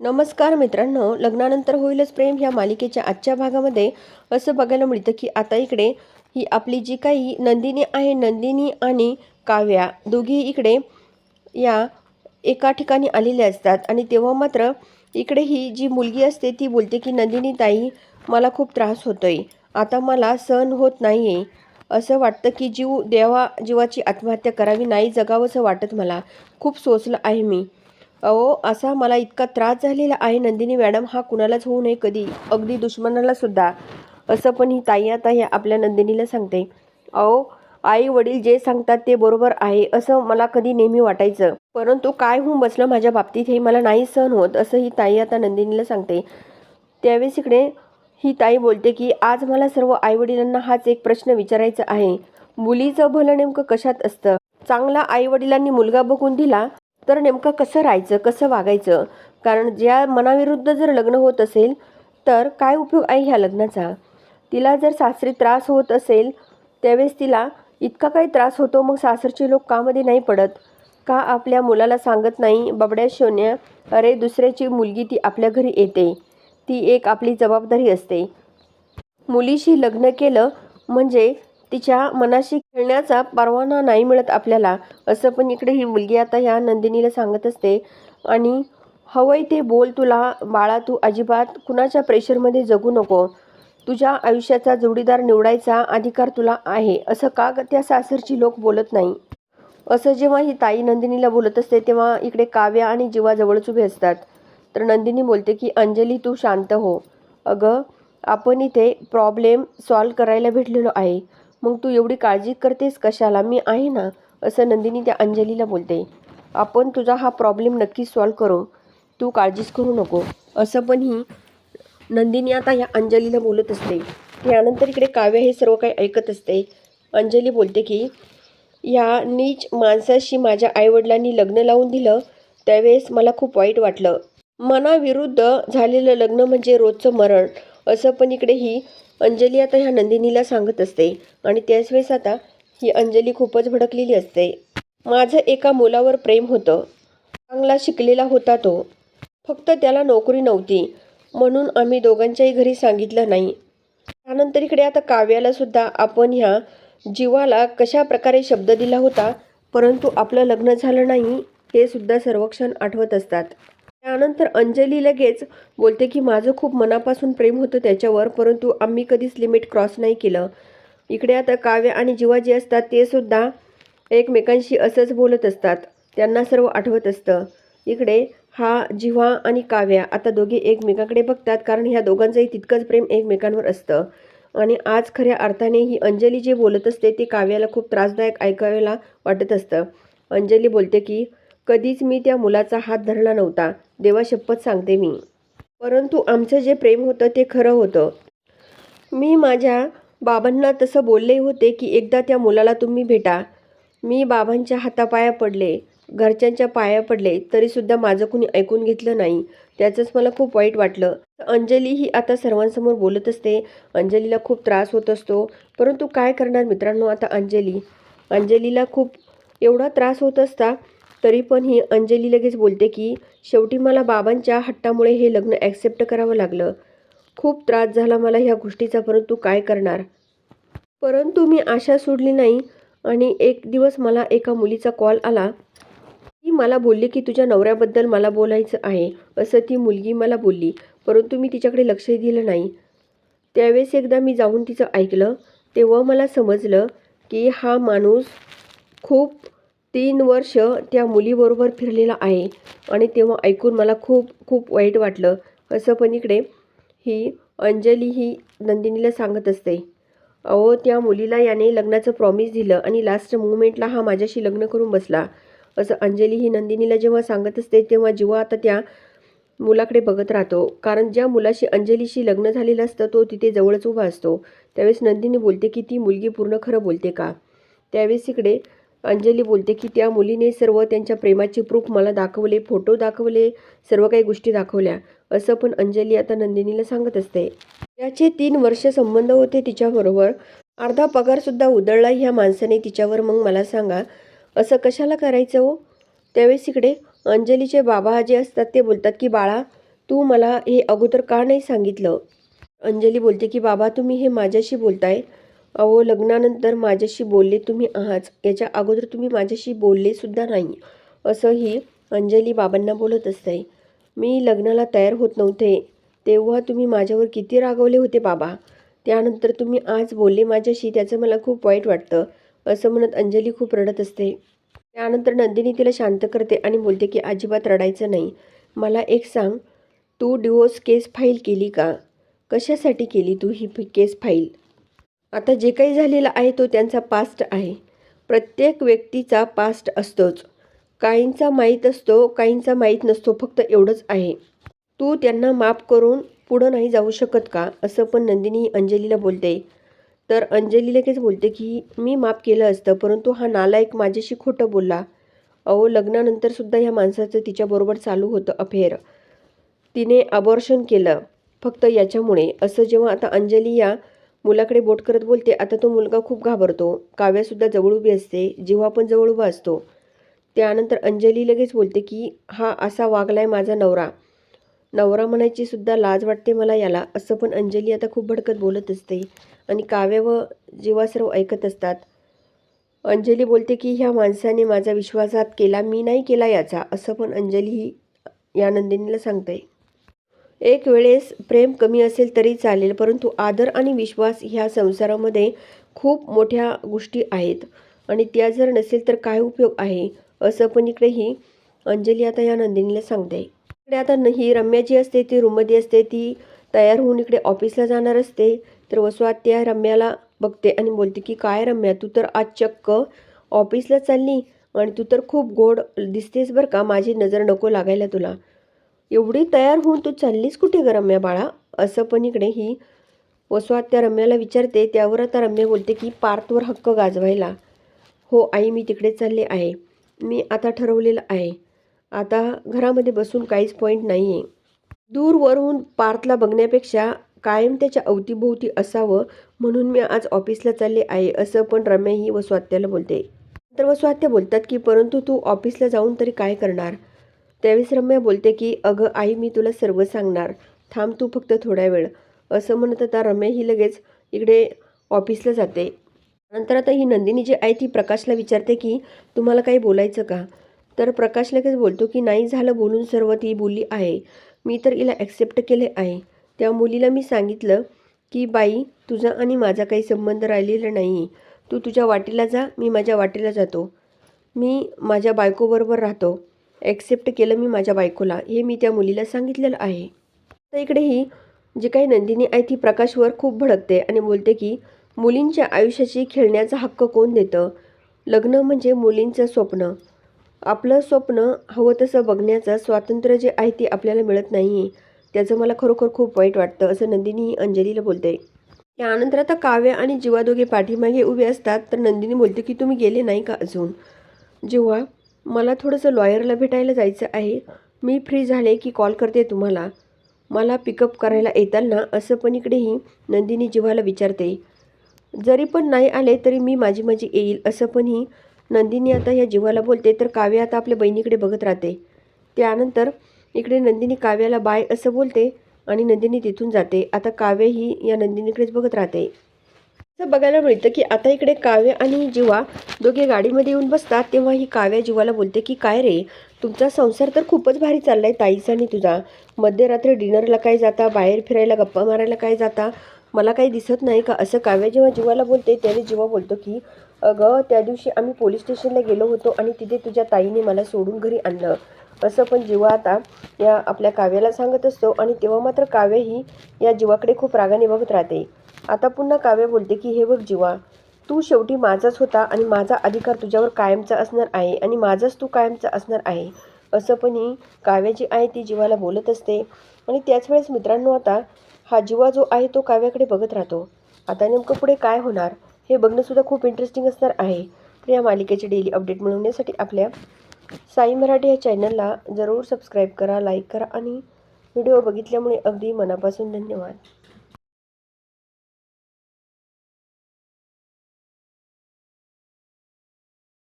नमस्कार मित्रांनो लग्नानंतर होईलच प्रेम ह्या मालिकेच्या आजच्या भागामध्ये. असं बघायला मिळतं की आता इकडे ही आपली जी काही नंदिनी आहे नंदिनी आणि काव्या दोघी इकडे या एका ठिकाणी आलेल्या असतात. आणि तेव्हा मात्र इकडे ही जी मुलगी असते ती बोलते की नंदिनी ताई मला खूप त्रास होतोय. आता मला सहन होत नाही आहे असं वाटतं की जीव देवा जीवाची आत्महत्या करावी नाही जगावंसं वाटत मला. खूप सोचलं आहे मी. अहो असा मला इतका त्रास झालेला आहे नंदिनी मॅडम हा कुणालाच होऊ नये कधी. अगदी दुश्मनाला सुद्धा. असं पण ही ताई आता ह्या आपल्या नंदिनीला सांगते. अहो आई वडील जे सांगतात ते बरोबर आहे असं मला कधी नेहमी वाटायचं. परंतु काय होऊन बसलं माझ्या बाबतीत हे मला नाही सहन होत असं ही ताई आता नंदिनीला सांगते. त्यावेळेस इकडे ही ताई बोलते की आज मला सर्व आईवडिलांना हाच एक प्रश्न विचारायचा आहे. मुलीचं भलं नेमकं कशात असतं? चांगला आईवडिलांनी मुलगा बघून दिला तर नेमकं कसं राहायचं कसं वागायचं? कारण ज्या मनाविरुद्ध जर लग्न होत असेल तर काय उपयोग आहे ह्या लग्नाचा? तिला जर सासरी त्रास होत असेल त्यावेळेस तिला इतका काही त्रास होतो मग सासरचे लोक कामध्ये नाही पडत. का आपल्या मुलाला सांगत नाही बबड्या शोन्या अरे दुसऱ्याची मुलगी ती आपल्या घरी येते. ती एक आपली जबाबदारी असते. मुलीशी लग्न केलं म्हणजे तिच्या मनाशी खेळण्याचा परवाना नाही मिळत आपल्याला असं पण इकडे ही मुलगी आता ह्या नंदिनीला सांगत असते. आणि हवंय ते बोल तुला बाळा तू अजिबात कुणाच्या प्रेशरमध्ये जगू नको. तुझ्या आयुष्याचा जोडीदार निवडायचा अधिकार तुला आहे असं का त्या सासरची लोक बोलत नाही? असं जेव्हा ही ताई नंदिनीला बोलत असते तेव्हा इकडे काव्या आणि जीवा जवळच उभे असतात. तर नंदिनी बोलते की अंजली तू शांत हो. अगं आपण इथे प्रॉब्लेम सॉल्व करायला भेटलेलो आहे. मग तू एवढी काळजी करतेस कशाला? मी आहे ना? असं नंदिनी त्या अंजलीला बोलते. आपण तुझा हा प्रॉब्लेम नक्की सॉल्व करू. तू काळजीच करू नको. असं पण ही नंदिनी आता या अंजलीला बोलत असते. यानंतर इकडे काव्य हे सर्व काही ऐकत असते. अंजली बोलते की या नीच माणसाशी माझ्या आईवडिलांनी लग्न लावून दिलं त्यावेळेस मला खूप वाईट वाटलं. मनाविरुद्ध झालेलं लग्न म्हणजे रोजचं मरण. असं पण इकडे ही अंजली आता ह्या नंदिनीला सांगत असते. आणि त्याच वेळेस आता ही अंजली खूपच भडकलेली असते. माझं एका मुलावर प्रेम होतं. चांगला शिकलेला होता तो. फक्त त्याला नोकरी नव्हती. म्हणून आम्ही दोघांच्याही घरी सांगितलं नाही. त्यानंतर इकडे आता काव्यालासुद्धा आपण ह्या जीवाला कशा प्रकारे शब्द दिला होता परंतु आपलं लग्न झालं नाही हे सुद्धा सर्वक्षण आठवत असतात. त्यानंतर अंजली लगेच बोलते की माझं खूप मनापासून प्रेम होतं त्याच्यावर परंतु आम्ही कधीच लिमिट क्रॉस नाही केलं. इकडे आता काव्य आणि जीवा जे असतात ते सुद्धा एकमेकांशी असंच बोलत असतात. त्यांना सर्व आठवत असतं. इकडे हा जिव्हा आणि काव्या आता दोघे एकमेकाकडे बघतात कारण ह्या दोघांचंही तितकंच प्रेम एकमेकांवर असतं. आणि आज खऱ्या अर्थाने ही अंजली जे बोलत असते ते काव्याला खूप त्रासदायक ऐकायला वाटत असतं. अंजली बोलते की कधीच मी त्या मुलाचा हात धरला नव्हता. देवा शपथ सांगते मी. परंतु आमचं जे प्रेम होतं ते खरं होतं. मी माझ्या बाबांना तसं बोलले होते की एकदा त्या मुलाला तुम्ही भेटा. मी बाबांच्या हातापाया पडले घरच्यांच्या पाया पडले तरीसुद्धा माझं कुणी ऐकून घेतलं नाही. त्याचंच मला खूप वाईट वाटलं. अंजली ही आता सर्वांसमोर बोलत असते. अंजलीला खूप त्रास होत असतो. परंतु काय करणार मित्रांनो आता अंजली? अंजलीला खूप एवढा त्रास होत असता तरी पण ही अंजली लगेच बोलते की शेवटी मला बाबांच्या हट्टामुळे हे लग्न ॲक्सेप्ट करावं लागलं. खूप त्रास झाला मला ह्या गोष्टीचा परंतु काय करणार? परंतु मी आशा सोडली नाही आणि एक दिवस मला एका मुलीचा कॉल आला. ती मला बोलली की तुझ्या नवऱ्याबद्दल मला बोलायचं आहे. असं ती मुलगी मला बोलली. परंतु मी तिच्याकडे लक्षही दिलं नाही. त्यावेळेस एकदा मी जाऊन तिचं ऐकलं. तेव्हा मला समजलं की हा माणूस खूप तीन वर्ष त्या मुलीबरोबर फिरलेला आहे. आणि तेव्हा ऐकून मला खूप खूप वाईट वाटलं. असं पण इकडे ही अंजली ही नंदिनीला सांगत असते. अहो त्या मुलीला याने लग्नाचं प्रॉमिस दिलं आणि लास्ट मुवमेंटला हा माझ्याशी लग्न करून बसला. असं अंजली ही नंदिनीला जेव्हा सांगत असते तेव्हा जेव्हा आता त्या मुलाकडे बघत राहतो. कारण ज्या मुलाशी अंजलीशी लग्न झालेलं असतं तो तिथे जवळच उभा असतो. त्यावेळेस नंदिनी बोलते की ती मुलगी पूर्ण खरं बोलते का? त्यावेळेस इकडे अंजली बोलते की त्या मुलीने सर्व त्यांच्या प्रेमाचे प्रूफ मला दाखवले फोटो दाखवले सर्व काही गोष्टी दाखवल्या. असं पण अंजली आता नंदिनीला सांगत असते. त्याचे तीन वर्ष संबंध होते तिच्याबरोबर. अर्धा पगारसुद्धा उधळला ह्या माणसाने तिच्यावर मग मला सांगा असं कशाला करायचं हो? त्यावेळेस इकडे अंजलीचे बाबा जे असतात ते बोलतात की बाळा तू मला हे अगोदर का नाही सांगितलं? अंजली बोलते की बाबा तुम्ही हे माझ्याशी बोलताय. अहो लग्नानंतर माझ्याशी बोलले तुम्ही आहात. याच्या अगोदर तुम्ही माझ्याशी बोलले सुद्धा नाही. असं ही अंजली बाबांना बोलत असते. मी लग्नाला तयार होत नव्हते. तेव्हा तुम्ही माझ्यावर किती रागवले होते बाबा. त्यानंतर तुम्ही आज बोलले माझ्याशी त्याचं मला खूप वाईट वाटतं असं म्हणत अंजली खूप रडत असते. त्यानंतर नंदिनी तिला शांत करते आणि बोलते की अजिबात रडायचं नाही. मला एक सांग तू डिवोर्स केस फाईल केली का? कशासाठी केली तू ही केस फाईल? आता जे काही झालेलं आहे तो त्यांचा पास्ट आहे. प्रत्येक व्यक्तीचा पास्ट असतोच. काहींचा माहीत असतो काहींचा माहीत नसतो फक्त एवढंच आहे. तू त्यांना माफ करून पुढं नाही जाऊ शकत का? असं पण नंदिनी अंजलीला बोलते. तर अंजली लगेच बोलते की मी माफ केलं असतं परंतु हा नालायक माझ्याशी खोटं बोलला. अहो लग्नानंतरसुद्धा ह्या माणसाचं तिच्याबरोबर चालू होतं अफेअर. तिने अबॉर्शन केलं फक्त याच्यामुळे. असं जेव्हा आता अंजली या मुलाकडे बोट करत बोलते आता तो मुलगा खूप घाबरतो. काव्यासुद्धा जवळ उभी असते जेव्हा पण जवळ उभा असतो. त्यानंतर अंजली लगेच बोलते की हा असा वागलाय माझा नवरा. नवरा म्हणायची सुद्धा लाज वाटते मला याला असं पण अंजली आता खूप भडकत बोलत असते. आणि काव्य व जीवा सर्व ऐकत असतात. अंजली बोलते की ह्या माणसाने माझा विश्वासघात केला मी नाही केला याचा असं पण अंजली ही या नंदिनीला सांगते. एक वेळेस प्रेम कमी असेल तरी चालेल परंतु आदर आणि विश्वास ह्या संसारामध्ये खूप मोठ्या गोष्टी आहेत. आणि त्या जर नसेल तर काय उपयोग आहे? असं पण इकडे ही अंजली आता या नंदिनीला सांगते. इकडे आता न- ही रम्या जी असते ती रूममध्ये असते ती तयार होऊन इकडे ऑफिसला जाणार असते. तर वसुआत त्या रम्याला बघते आणि बोलते की काय रम्या तू तर आज चक्क ऑफिसला चालली आणि तू तर खूप गोड दिसतेस बरं का? माझी नजर नको लागायला तुला. एवढी तयार होऊन तू चाललीस कुठे ग रम्या बाळा? असं पण इकडे ही वसवात त्या रम्याला विचारते. त्यावर आता रम्या बोलते की पार्थवर हक्क गाजवायला. हो आई मी तिकडे चालले आहे. मी आता ठरवलेलं आहे. आता घरामध्ये बसून काहीच पॉईंट नाही आहे दूरवरून पार्थला बघण्यापेक्षा कायम त्याच्या अवतीभोवती असावं म्हणून मी आज ऑफिसला चालले आहे असं पण रम्या ही वसुआत्याला बोलते. तर वसुआत्या बोलतात की परंतु तू ऑफिसला जाऊन तरी काय करणार? त्यावेळेस रम्या बोलते की अगं आई मी तुला सर्व सांगणार. थांब तू फक्त थोडा वेळ. असं म्हणत आता रम्या ही लगेच इकडे ऑफिसला जाते. नंतर आता ही नंदिनी जी आहे ती प्रकाशला विचारते की तुम्हाला काही बोलायचं का? तर प्रकाश लगेच बोलतो की नाही झालं बोलून सर्व ती बोलली आहे. मी तर हिला ॲक्सेप्ट केले आहे. त्या मुलीला मी सांगितलं की बाई तुझा आणि माझा काही संबंध राहिलेला नाही. तू तुझ्या वाटेला जा मी माझ्या वाटेला जातो. मी माझ्या बायकोबरोबर राहतो. ॲक्सेप्ट केलं मी माझ्या बायकोला हे मी त्या मुलीला सांगितलेलं आहे. तर इकडे ही जी काही नंदिनी आहे ती प्रकाशवर खूप भडकते आणि बोलते की मुलींच्या आयुष्याशी खेळण्याचा हक्क कोण देतं? लग्न म्हणजे मुलींचं स्वप्न. आपलं स्वप्न हवं तसं बघण्याचं स्वातंत्र्य जे आहे ते आपल्याला मिळत नाही त्याचं मला खरोखर खूप वाईट वाटतं असं नंदिनी ही अंजलीला बोलते. त्यानंतर आता काव्य आणि जीवा दोघे पाठीमागे उभे असतात तर नंदिनी बोलते की तुम्ही गेले नाही का अजून? जेव्हा मला थोडंसं लॉयरला भेटायला जायचं आहे. मी फ्री झाले की कॉल करते तुम्हाला. मला पिकअप करायला येताल ना असं पण इकडेही नंदिनी जीवाला विचारते. जरी पण नाही आले तरी मी माझी माझी येईल असं पण ही नंदिनी आता या जीवाला बोलते. तर काव्य आता आपल्या बहिणीकडे बघत राहते. त्यानंतर इकडे नंदिनी काव्याला बाय असं बोलते आणि नंदिनी तिथून जाते. आता काव्य ही या नंदिनीकडेच बघत राहते. असं बघायला मिळतं की आता इकडे काव्य आणि जीवा दोघे गाडीमध्ये येऊन बसतात तेव्हा ही काव्या जीवाला बोलते की काय रे तुमचा संसार तर खूपच भारी चाललाय ताईचा आणि तुझा. मध्यरात्री डिनरला काय जाता बाहेर फिरायला गप्पा मारायला काय जाता? मला काही दिसत नाही का? असं काव्य जेव्हा जीवाला बोलते त्यावेळी जीवा बोलतो की अगं त्या दिवशी आम्ही पोलीस स्टेशनला गेलो होतो आणि तिथे तुझ्या ताईने मला सोडून घरी आणलं. असं पण जीवा आता या आपल्या काव्याला सांगत असतो आणि तेव्हा मात्र काव्य ही या जीवाकडे खूप रागाने बघत राहते. आता पुन्हा काव्य बोलते की हे बघ जीवा तू शेवटी माझाच होता आणि माझा अधिकार तुझ्यावर कायमचा असणार आहे आणि माझाच तू कायमचा असणार आहे. असं पण ही काव्य जी आहे ती जीवाला बोलत असते. आणि त्याच वेळेस मित्रांनो आता हा जीवा जो आहे तो काव्याकडे बघत राहतो. आता नेमकं पुढे काय होणार हे बघणंसुद्धा खूप इंटरेस्टिंग असणार आहे. तर या मालिकेचे डेली अपडेट मिळवण्यासाठी आपल्या साई मराठी या चॅनलला जरूर सबस्क्राईब करा लाईक करा आणि व्हिडिओ बघितल्यामुळे अगदी मनापासून धन्यवाद.